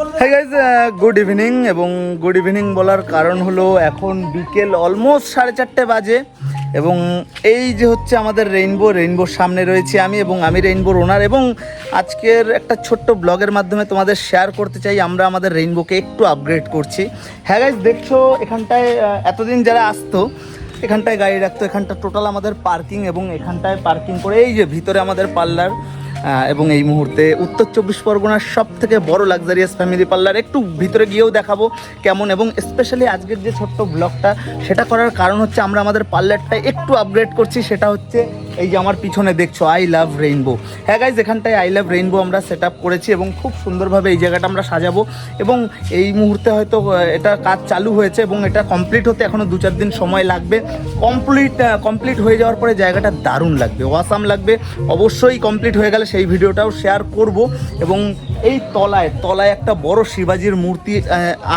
হ্যাঁ good evening এবং good evening বলার কারণ হলো এখন বিকেল অলমোস্ট সাড়ে চারটে বাজে এবং এই যে হচ্ছে আমাদের রেইনবো রেইনবোর সামনে রয়েছি আমি এবং আমি রেইনবোর ওনার এবং আজকের একটা ছোট্ট ব্লগের মাধ্যমে তোমাদের শেয়ার করতে চাই। আমরা আমাদের রেইনবোকে একটু আপগ্রেড করছি। হ্যাঁ গাইজ দেখছ এখানটায় এতদিন যারা আসতো, এখানটায় গাড়ি রাখতো, এখানটা টোটাল আমাদের পার্কিং এবং এখানটায় পার্কিং করে এই যে ভিতরে আমাদের পার্লার এবং এই মুহূর্তে উত্তর চব্বিশ পরগনার সব থেকে বড় লাক্সারিয়াস ফ্যামিলি পার্লার একটু ভিতরে গিয়েও দেখাবো কেমন এবং স্পেশালি আজকের যে ছোট্ট ব্লগটা সেটা করার কারণ হচ্ছে আমরা আমাদের পার্লারটা একটু আপগ্রেড করছি, সেটা হচ্ছে এই যে আমার পিছনে দেখছ আই লাভ রেইনবো হ্যাঁ গাইজ এখানটায় আই লাভ রেইনবো আমরা সেট আপ করেছি এবং খুব সুন্দরভাবে এই জায়গাটা আমরা সাজাবো এবং এই মুহূর্তে হয়তো এটা কাজ চালু হয়েছে এবং এটা কমপ্লিট হতে এখনও দু চার দিন সময় লাগবে। কমপ্লিট কমপ্লিট হয়ে যাওয়ার পরে জায়গাটা দারুণ লাগবে ওয়াসাম লাগবে। অবশ্যই কমপ্লিট হয়ে গেলে সেই ভিডিওটাও শেয়ার করব এবং এই তলায় তলায় একটা বড় শিবাজির মূর্তি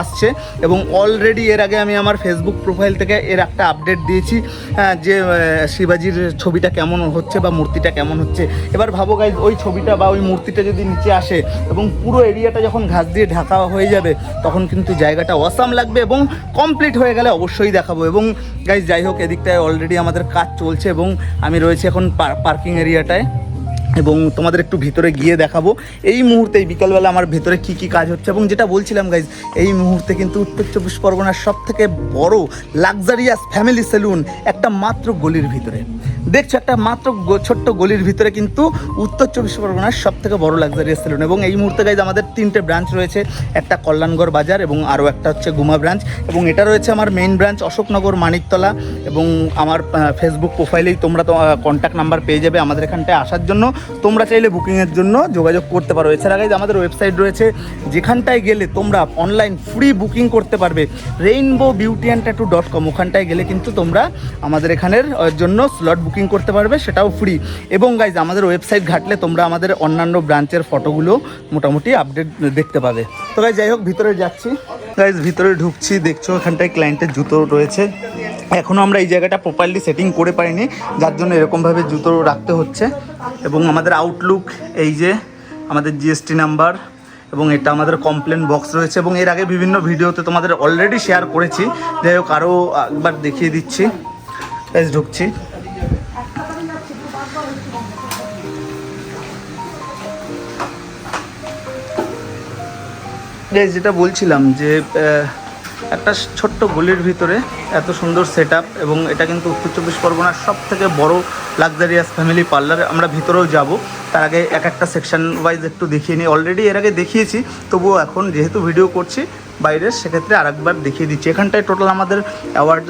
আসছে এবং অলরেডি এর আগে আমি আমার ফেসবুক প্রোফাইল থেকে এর একটা আপডেট দিয়েছি যে শিবাজির ছবিটা কেমন হচ্ছে বা মূর্তিটা কেমন হচ্ছে। এবার ভাবো গাইজ ওই ছবিটা বা ওই মূর্তিটা যদি নিচে আসে এবং পুরো এরিয়াটা যখন ঘাস দিয়ে ঢাকা হয়ে যাবে, তখন কিন্তু জায়গাটা অসাম লাগবে এবং কমপ্লিট হয়ে গেলে অবশ্যই দেখাবো এবং গাইজ যাই হোক, এদিকটায় অলরেডি আমাদের কাজ চলছে এবং আমি রয়েছি এখন পার্কিং এরিয়াটায় এবং তোমাদের একটু ভিতরে গিয়ে দেখাবো। এই মুহূর্তে এই বিকালবেলা আমার ভেতরে কি কি কাজ হচ্ছে এবং যেটা বলছিলাম গাইজ এই মুহূর্তে কিন্তু উত্তর চব্বিশ পরগনার সব থেকে বড় লাক্সারিয়াস ফ্যামিলি সেলুন একটা মাত্র গলির ভিতরে। দেখছ, একটা মাত্র ছোট্ট গলির ভিতরে কিন্তু উত্তর চব্বিশ পরগনার সব থেকে বড় লাক্সারিয়াস সেলুন এবং এই মুহূর্তে গাইজ আমাদের তিনটে ব্রাঞ্চ রয়েছে, একটা কল্যাণগড় বাজার এবং আরও একটা হচ্ছে গুমা ব্রাঞ্চ এবং এটা রয়েছে আমার মেইন ব্রাঞ্চ অশোকনগর মানিকতলা এবং আমার ফেসবুক প্রোফাইলেই তোমরা তো কন্ট্যাক্ট নাম্বার পেয়ে যাবে আমাদের এখানটায় আসার জন্য। তোমরা চাইলে বুকিংয়ের জন্য যোগাযোগ করতে পারো। এছাড়া গাইজ আমাদের ওয়েবসাইট রয়েছে, যেখানটায় গেলে তোমরা অনলাইন ফ্রি বুকিং করতে পারবে। Rainbow beauty and tattoo dot com ওখানটায় গেলে কিন্তু তোমরা আমাদের এখানের জন্য স্লট বুকিং করতে পারবে, সেটাও ফ্রি এবং গাইজ আমাদের ওয়েবসাইট ঘাটলে তোমরা আমাদের অন্যান্য ব্রাঞ্চের ফটোগুলো মোটামুটি আপডেট দেখতে পাবে। তো গাইজ যাই হোক, ভিতরে যাচ্ছি। গাইজ ভিতরে ঢুকছি, দেখছ, ওখানটায় ক্লায়েন্টের জুতো রয়েছে। এখনও আমরা এই জায়গাটা প্রপারলি সেটিং করে পারিনি যার জন্য এরকমভাবে জুতো রাখতে হচ্ছে। এবং আমাদের আউটলুক এই যে, আমাদের জিএসটি নাম্বার এবং এটা আমাদের কমপ্লেন বক্স রয়েছে। এবং এর আগে বিভিন্ন ভিডিওতে তোমাদের অলরেডি শেয়ার করেছি। যাই হোক আরও একবার দেখিয়ে দিচ্ছি। গাইজ ঢুকছি। যেটা বলছিলাম যে একটা ছোট্ট গলির ভিতরে এত সুন্দর সেট এবং এটা কিন্তু উত্তর চব্বিশ পরগনার সব থেকে বড়ো লাক্সারিয়াস ফ্যামিলি পার্লার আমরা ভিতরেও যাব। তার আগে এক একটা সেকশন ওয়াইজ একটু দেখিয়ে নিই। অলরেডি এর আগে দেখিয়েছি, তবুও এখন যেহেতু ভিডিও করছি বাইরের সেক্ষেত্রে আরেকবার দেখিয়ে দিচ্ছি। এখানটায় টোটাল আমাদের অ্যাওয়ার্ড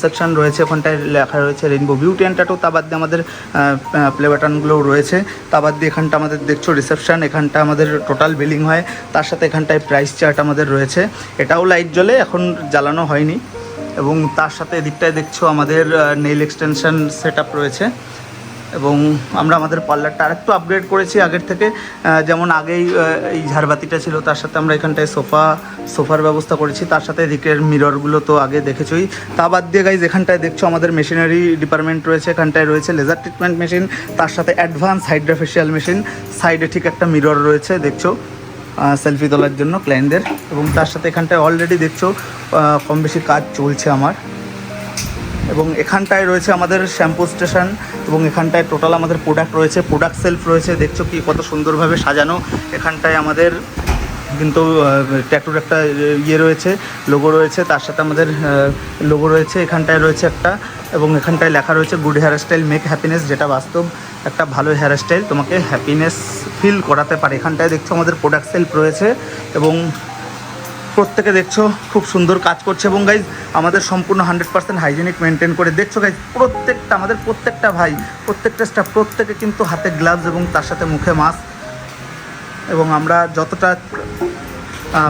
সেকশন রয়েছে, ওখানটায় লেখা রয়েছে রেইনবো বিউটি অ্যান্ড তা বাদ দিয়ে আমাদের প্লে বাটনগুলোও রয়েছে। তা বাদ দিয়ে এখানটা আমাদের দেখছ রিসেপশন এখানটা আমাদের টোটাল বিলিং হয়। তার সাথে এখানটায় প্রাইস চার্ট আমাদের রয়েছে। এটাও লাইট জ্বলে, এখন জ্বালানো হয়নি। এবং তার সাথে এদিকটায় দেখছ আমাদের নেইল এক্সটেনশন সেট রয়েছে। এবং আমরা আমাদের পার্লারটা আরেকটু আপগ্রেড করেছি আগের থেকে। যেমন আগেই এই ঝাড়বাতিটা ছিল, তার সাথে আমরা এখানটায় সোফা, সোফার ব্যবস্থা করেছি। তার সাথে এদিকের মিররগুলো তো আগে দেখেছই। তা বাদ দিয়ে গাইজ এখানটায় দেখছ আমাদের মেশিনারি ডিপার্টমেন্ট রয়েছে, এখানটায় রয়েছে লেজার ট্রিটমেন্ট মেশিন তার সাথে অ্যাডভান্স হাইড্রাফেশিয়াল মেশিন সাইডে ঠিক একটা মিরর রয়েছে, দেখছ? সেলফি তোলার জন্য ক্লায়েন্টদের এবং তার সাথে এখানটায় অলরেডি দেখছ কম বেশি কাজ চলছে আমার। এবং এখানটায় রয়েছে আমাদের শ্যাম্পু স্টেশন এবং এখানটায় টোটাল আমাদের প্রোডাক্ট রয়েছে, প্রোডাক্ট সেলফ রয়েছে। দেখছ কি, কত সুন্দরভাবে সাজানো। এখানটায় আমাদের কিন্তু ট্যাটুর একটা ইয়ে রয়েছে লোগো রয়েছে, তার সাথে আমাদের লোগো রয়েছে। এখানটায় রয়েছে একটা এবং এখানটায় লেখা রয়েছে good hair style make happiness যেটা বাস্তব একটা ভালো হেয়ার স্টাইল তোমাকে হ্যাপিনেস ফিল করাতে পারে। এখানটায় দেখছ আমাদের প্রোডাক্ট সেলফ রয়েছে এবং প্রত্যেকে দেখছ, খুব সুন্দর কাজ করছে এবং গাইজ আমাদের সম্পূর্ণ হান্ড্রেড পার্সেন্ট হাইজেনিক মেনটেন করে দেখছ গাইজ প্রত্যেকটা, আমাদের প্রত্যেকটা ভাই, প্রত্যেকটা স্টাফ প্রত্যেকে কিন্তু হাতে গ্লাভস এবং তার সাথে মুখে মাস্ক এবং আমরা যতটা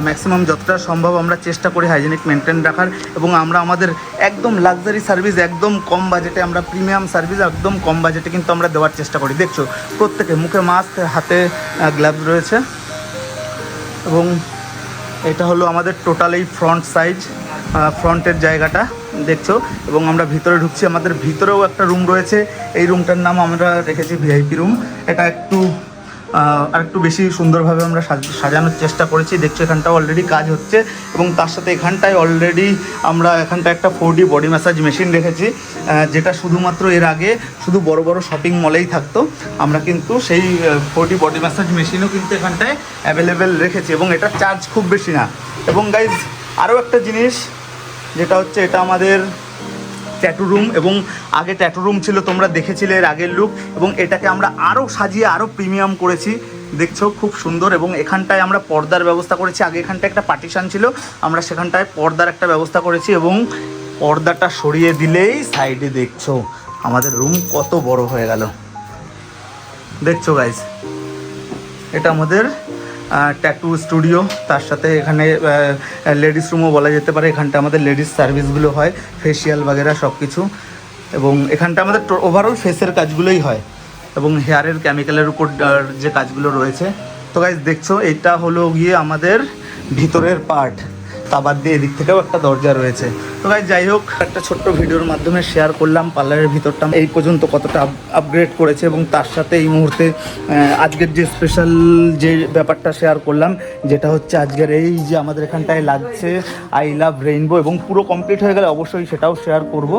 ম্যাক্সিমাম যতটা সম্ভব আমরা চেষ্টা করি হাইজেনিক মেনটেন রাখার এবং আমরা আমাদের একদম লাক্সারি সার্ভিস একদম কম বাজেটে আমরা প্রিমিয়াম সার্ভিস একদম কম বাজেটে কিন্তু আমরা দেওয়ার চেষ্টা করি। দেখছ, প্রত্যেকে মুখে মাস্ক হাতে গ্লাভস রয়েছে এবং এটা হলো আমাদের টোটাল এই ফ্রন্ট সাইজ ফ্রন্টের জায়গাটা, দেখছ? এবং আমরা ভিতরে ঢুকছি, আমাদের ভিতরেও একটা রুম রয়েছে। এই রুমটার নাম আমরা রেখেছি ভিআইপি রুম। এটা একটু আর একটু বেশি সুন্দরভাবে আমরা সাজ- সাজানোর চেষ্টা করেছি। দেখছ এখানটাও অলরেডি কাজ হচ্ছে এবং তার সাথে এখানটায় অলরেডি আমরা এখানটা একটা four D body massage machine রেখেছি যেটা শুধুমাত্র এর আগে শুধু বড় বড় শপিং মলেই থাকতো। আমরা কিন্তু সেই ফোর ডি বডি ম্যাসাজ মেশিনও কিন্তু এখানটায় অ্যাভেলেবেল রেখেছি এবং এটার চার্জ খুব বেশি না। এবং গাইজ আরও একটা জিনিস, যেটা হচ্ছে, এটা আমাদের ট্যাটু রুম এবং আগে ট্যাটু রুম ছিল, তোমরা দেখেছিলে এর আগের লুক এবং এটাকে আমরা আরও সাজিয়ে আরও প্রিমিয়াম করেছি। দেখছ, খুব সুন্দর এবং এখানটায় আমরা পর্দার ব্যবস্থা করেছি। আগে এখানটায় একটা পার্টিশন ছিল, আমরা সেখানটায় পর্দার একটা ব্যবস্থা করেছি এবং পর্দাটা সরিয়ে দিলেই সাইডে দেখছ, আমাদের রুম কত বড় হয়ে গেল। দেখছ গাইজ এটা আমাদের ট্যাটু স্টুডিও তার সাথে এখানে লেডিস রুমও বলা যেতে পারে। এখানটা আমাদের লেডিস সার্ভিসগুলো হয় ফেসিয়াল বাগেরা সব কিছু এবং এখানটা আমাদের ওভারঅল ফেসের কাজগুলোই হয়। এবং হেয়ারের কেমিক্যালের উপর যে কাজগুলো রয়েছে। তো গাইজ দেখছ, এটা হলো গিয়ে আমাদের ভিতরের পার্ট তা বাদ দিয়ে এদিক থেকেও একটা দরজা রয়েছে। তো গাইজ যাই হোক, একটা ছোট্ট ভিডিওর মাধ্যমে শেয়ার করলাম পার্লারের ভিতরটা এই পর্যন্ত কতটা আপগ্রেড করেছে এবং তার সাথে এই মুহূর্তে আজকের যে স্পেশাল যে ব্যাপারটা শেয়ার করলাম, যেটা হচ্ছে আজকের এই যে আমাদের এখানটায় লাগছে আই লাভ রেইনবো এবং পুরো কমপ্লিট হয়ে গেলে অবশ্যই সেটাও শেয়ার করব।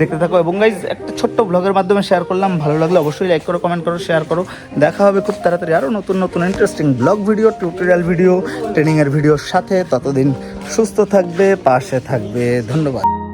দেখতে থাকো এবং গাইজ একটা ছোট্ট ব্লগের মাধ্যমে শেয়ার করলাম, ভালো লাগলে অবশ্যই লাইক করো কমেন্ট করো শেয়ার করো। দেখা হবে খুব তাড়াতাড়ি আরও নতুন নতুন interesting blog video tutorial video ট্রেনিংয়ের ভিডিওর সাথে। ততদিন সুস্থ থাকবে পাশে থাকবে। ধন্যবাদ।